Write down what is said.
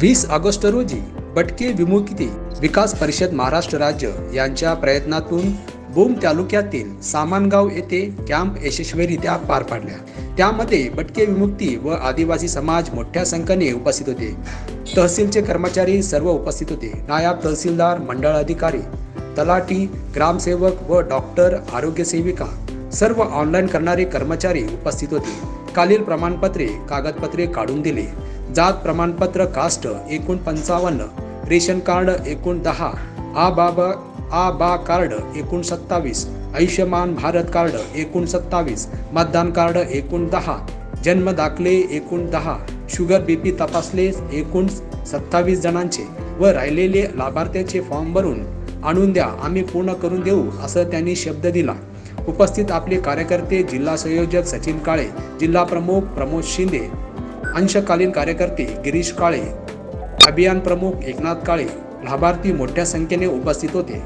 वीस ऑगस्ट रोजी बटके विमुक्ती विकास परिषद महाराष्ट्र राज्य यांच्या प्रयत्नातून बोम तालुक्यातील सामानगाव येथे कॅम्प यशस्वीरित्या पार पाडल्या. त्यामध्ये बटके विमुक्ती व आदिवासी समाज मोठ्या संख्येने उपस्थित होते. तहसीलचे कर्मचारी सर्व उपस्थित होते. नायब तहसीलदार मंडळ अधिकारी तलाठी ग्रामसेवक व डॉक्टर आरोग्य सेविका सर्व ऑनलाईन करणारे कर्मचारी उपस्थित होते. खालील प्रमाणपत्रे कागदपत्रे काढून दिले. जात प्रमाणपत्र कास्ट एकूण पंचावन्न रेशन कार्ड एकूण दहा आ बाबा आ बा कार्ड एकूण सत्तावीस आयुष्यमान भारत कार्ड एकूण सत्तावीस मतदान कार्ड एकूण दहा जन्म दाखले एकूण दहा शुगर बीपी तपासले एकूण सत्तावीस जणांचे व राहिलेले लाभार्थ्यांचे फॉर्म भरून आणून द्या आम्ही पूर्ण करून देऊ असं त्यांनी शब्द दिला. उपस्थित आपले कार्यकर्ते जिल्हा संयोजक सचिन काळे जिल्हा प्रमुख प्रमोद शिंदे अंशकालीन कार्यकर्ते गिरीश काळे अभियान प्रमुख एकनाथ काळे लाभार्थी मोठ्या संख्येने उपस्थित होते.